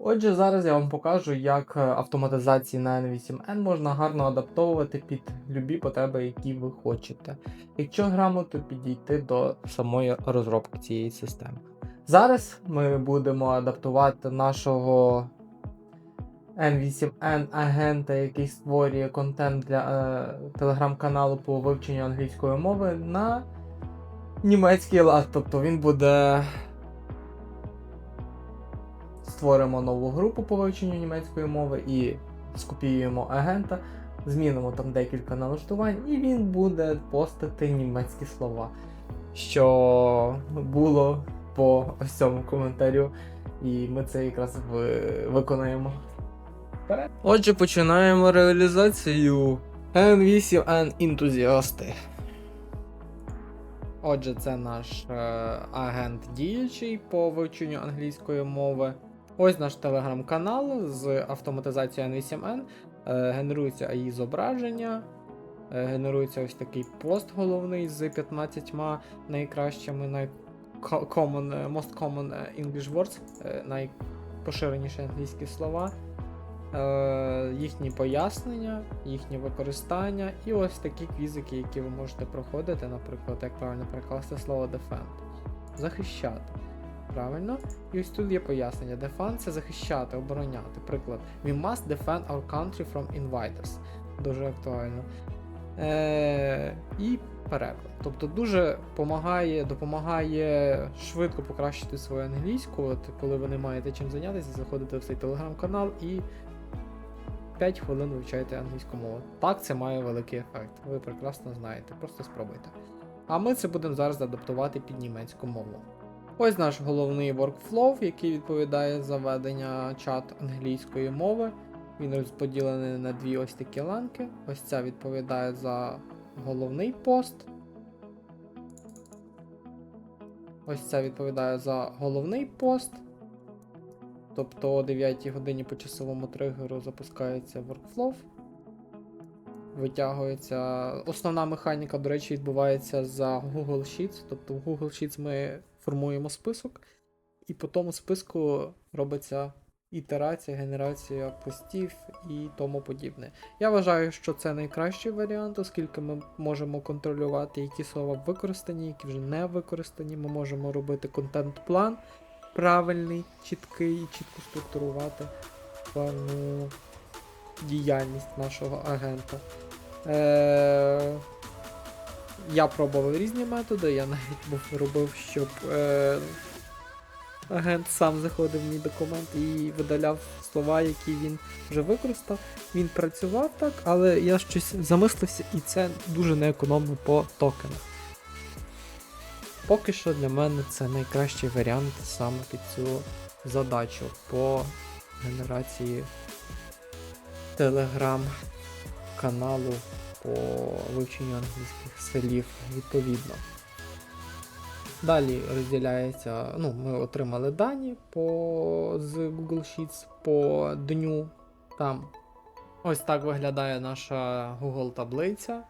Отже, зараз я вам покажу, як е, автоматизації на N8N можна гарно адаптовувати під любі потреби, які ви хочете. Якщо грамотно підійти до самої розробки цієї системи. Зараз ми будемо адаптувати нашого N8N агента, який створює контент для е, телеграм-каналу по вивченню англійської мови на німецький лад. Тобто він буде. Створимо нову групу по вивченню німецької мови і скопіюємо агента, змінимо там декілька налаштувань, і він буде постити німецькі слова. Що було по ось цьому коментарю, і ми це якраз виконаємо. Отже, починаємо реалізацію N8N ентузіасти. Отже, це наш е, агент діючий по вивченню англійської мови. Ось наш телеграм-канал з автоматизацією N8N. Е, генерується AI зображення. Е, генерується ось такий пост головний з 15 найкращими, най common, е, most common English words, найпоширеніші англійські слова. Їхні пояснення, їхнє використання, і ось такі квізики, які ви можете проходити, наприклад, як правильно перекласти слово defend. Захищати. Правильно? І ось тут є пояснення. Defend це захищати, обороняти. Приклад. We must defend our country from invaders. Дуже актуально. Е, і переклад. Тобто дуже помагає, допомагає швидко покращити свою англійську. От коли ви не маєте чим зайнятися, заходите в цей телеграм-канал і 5 хвилин вивчаєте англійську мову. Так, це має великий ефект. Ви прекрасно знаєте, просто спробуйте. А ми це будемо зараз адаптувати під німецьку мову. Ось наш головний workflow, який відповідає за ведення чат англійської мови. Він розподілений на дві ось такі ланки. Ось ця відповідає за головний пост. Ось ця відповідає за головний пост. Тобто о 9 годині по часовому тригеру запускається workflow. Витягується. Основна механіка, до речі, відбувається за Google Sheets. Тобто в Google Sheets ми формуємо список, і по тому списку робиться ітерація, генерація постів і тому подібне. Я вважаю, що це найкращий варіант, оскільки ми можемо контролювати, які слова використані, які вже не використані. Ми можемо робити контент-план правильний, чіткий і чітко структурувати певну діяльність нашого агента. Е- я пробував різні методи, я навіть був робив, щоб е- агент сам заходив в мій документ і видаляв слова, які він вже використав. Він працював так, але я щось замислився, і це дуже неекономно по токенах. Поки що для мене це найкращий варіант саме під цю задачу по генерації телеграм-каналу по вивченню англійських слів відповідно. Далі розділяється, ну, ми отримали дані по, з Google Sheets по дню. Там ось так виглядає наша Google таблиця.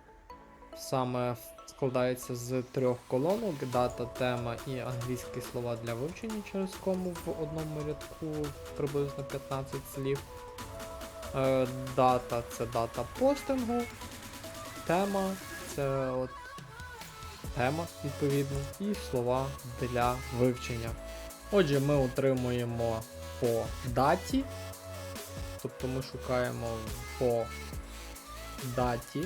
Саме складається з трьох колонок: дата, тема і англійські слова для вивчення через кому в одному рядку приблизно 15 слів. Е, дата це дата постингу. Тема це от тема, відповідно, і слова для вивчення. Отже, ми отримуємо по даті, тобто ми шукаємо по даті,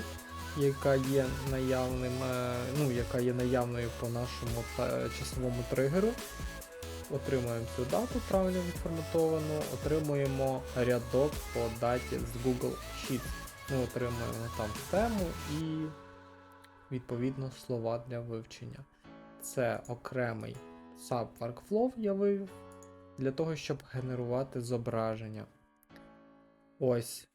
яка є наявним, е, ну, яка є наявною по нашому часовому тригеру. Отримуємо цю дату правильно відформатовану, отримуємо рядок по даті з Google Sheets. Ми отримуємо там тему і відповідно слова для вивчення. Це окремий sub workflow я вивів для того, щоб генерувати зображення. Ось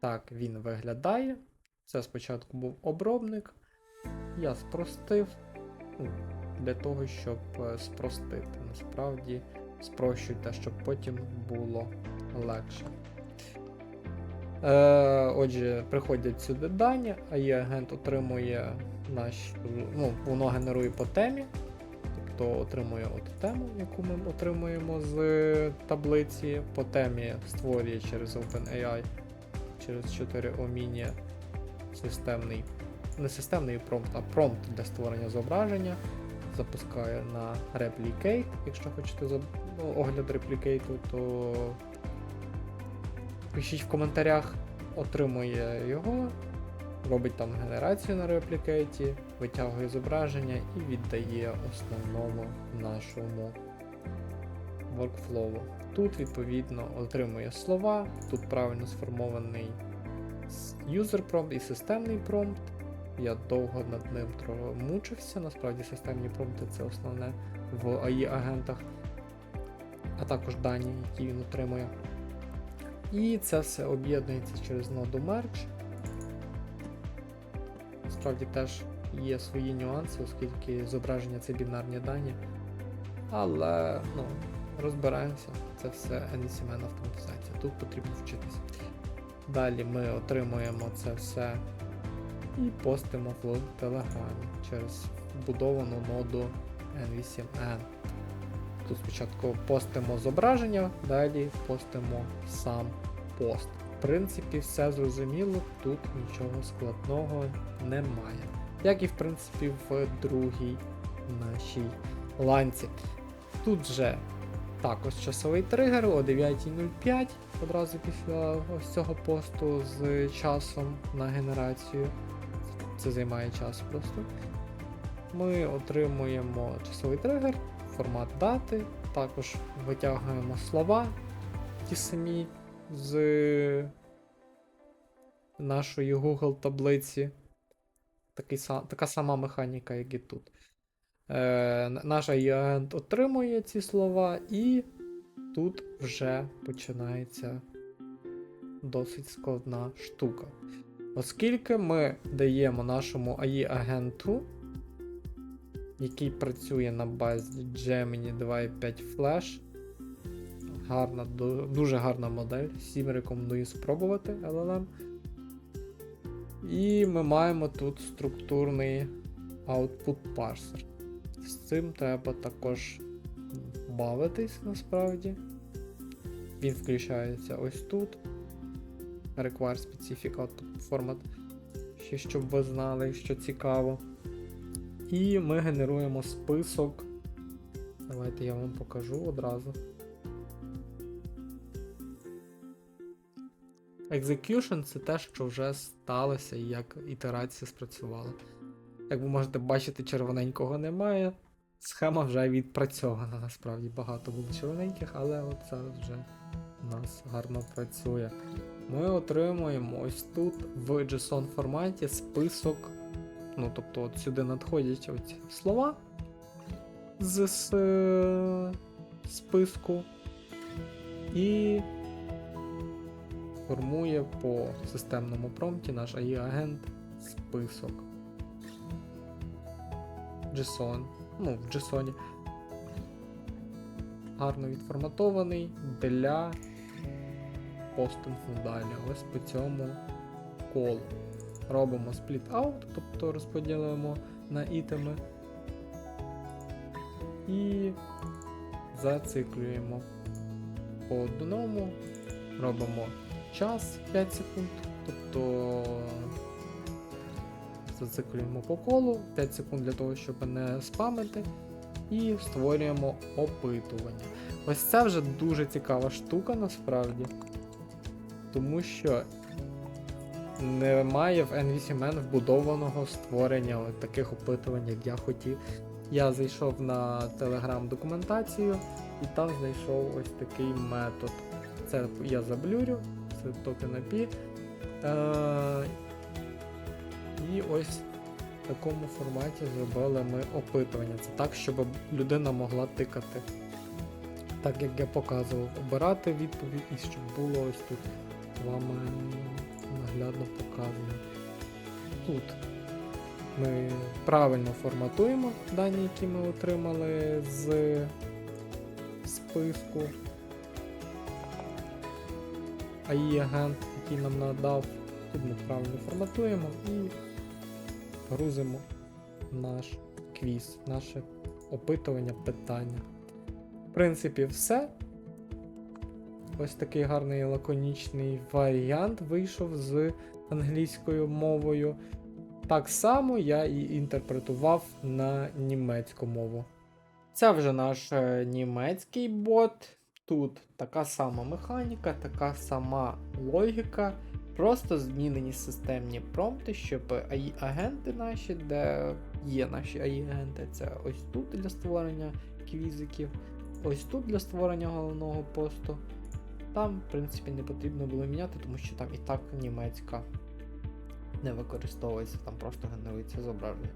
так він виглядає. Це спочатку був обробник. Я спростив ну, для того, щоб е, спростити. Насправді спрощуйте, щоб потім було легше. Е, отже, приходять сюди дані, а є агент отримує наш, ну, воно генерує по темі. хто отримує от тему, яку ми отримуємо з таблиці, по темі створює через OpenAI, через 4 Omini системний, не системний промпт, а промпт для створення зображення. Запускає на Replicate. Якщо хочете ну, огляд реплікейту, то пишіть в коментарях, отримує його, робить там генерацію на реплікейті, витягує зображення і віддає основному нашому workflow. Тут, відповідно, отримує слова, тут правильно сформований user prompt і системний промпт. Я довго над ним мучився, насправді системні промпти це основне в AI-агентах, а також дані, які він отримує. І це все об'єднується через ноду Merge. Справді теж є свої нюанси, оскільки зображення це бінарні дані. Але ну, розбираємося, це все NCMN автоматизація. Тут потрібно вчитися. Далі ми отримуємо це все і постимо в Телеграмі через вбудовану ноду N8N. Тут спочатку постимо зображення, далі постимо сам пост. В принципі, все зрозуміло, тут нічого складного немає. Як і в принципі в другій нашій ланці. Тут вже також часовий тригер о 9.05, одразу після ось цього посту з часом на генерацію. Це займає час просто. Ми отримуємо часовий тригер, формат дати, також витягуємо слова ті самі з нашої Google таблиці. Такий, така сама механіка, як і тут. Е, наш агент отримує ці слова, і тут вже починається досить складна штука. Оскільки ми даємо нашому AI-агенту, який працює на базі Gemini 2.5 Flash, гарна, ду- дуже гарна модель, всім рекомендую спробувати LLM. І ми маємо тут структурний output parser. З цим треба також бавитись насправді. Він включається ось тут. Require specific output format. Ще щоб ви знали, що цікаво. І ми генеруємо список. Давайте я вам покажу одразу. Execution це те, що вже сталося як ітерація спрацювала. Як ви можете бачити, червоненького немає. Схема вже відпрацьована. Насправді багато було червоненьких, але от зараз вже у нас гарно працює. Ми отримуємо ось тут в JSON форматі список. Ну, тобто, от сюди надходять оці слова з, з е, списку і формує по системному промпті наш AI-агент список. JSON. Ну, в JSON. Гарно відформатований для постингу далі. Ось по цьому колу. Робимо split out, тобто розподілимо на ітеми. І зациклюємо по одному. Робимо час 5 секунд, тобто зациклюємо по колу 5 секунд для того, щоб не спамити. І створюємо опитування. Ось це вже дуже цікава штука насправді. Тому що немає в N8N вбудованого створення таких опитувань, як я хотів. Я зайшов на Telegram документацію і там знайшов ось такий метод. Це я заблюрю, це токен API. Е- і ось в такому форматі зробили ми опитування. Це так, щоб людина могла тикати. Так як я показував, обирати відповідь і щоб було ось тут вами наглядно показано. Тут ми правильно форматуємо дані, які ми отримали з списку. AI агент, який нам надав, тут ми правильно форматуємо і грузимо наш квіз, наше опитування питання. В принципі, все. Ось такий гарний лаконічний варіант вийшов з англійською мовою. Так само я і інтерпретував на німецьку мову. Це вже наш е, німецький бот. Тут така сама механіка, така сама логіка. Просто змінені системні промпти, щоб AI-агенти наші, де є наші AI-агенти, це ось тут для створення квізиків, ось тут для створення головного посту. Там, в принципі, не потрібно було міняти, тому що там і так німецька не використовується, там просто генерується зображення.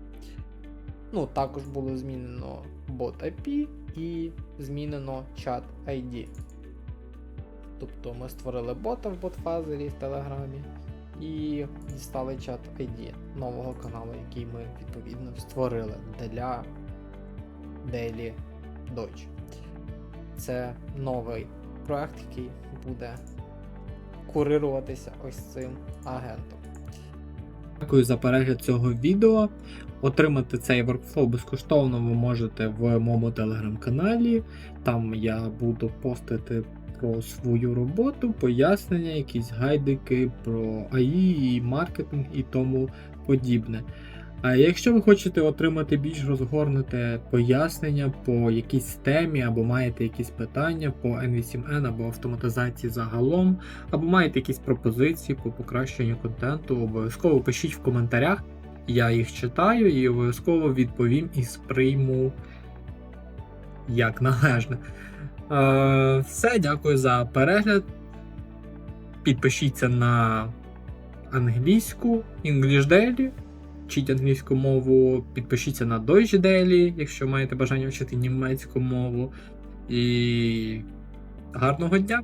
Ну, також було змінено bot IP і змінено чат ID. Тобто ми створили бота в ботфазері в Телеграмі і дістали чат ID нового каналу, який ми відповідно створили для Daily Deutsch. Це новий проект, який буде курируватися ось цим агентом. Дякую за перегляд цього відео. Отримати цей workflow безкоштовно ви можете в моєму телеграм-каналі. Там я буду постити про свою роботу, пояснення, якісь гайдики про AI, і маркетинг і тому подібне. А якщо ви хочете отримати більш розгорнуте пояснення по якійсь темі, або маєте якісь питання по N8N або автоматизації загалом, або маєте якісь пропозиції по покращенню контенту, обов'язково пишіть в коментарях. Я їх читаю і обов'язково відповім і сприйму як належне. Е, все, дякую за перегляд. Підпишіться на англійську English Daily. Вчіть англійську мову, підпишіться на Deutsche Daily, якщо маєте бажання вчити німецьку мову. І гарного дня!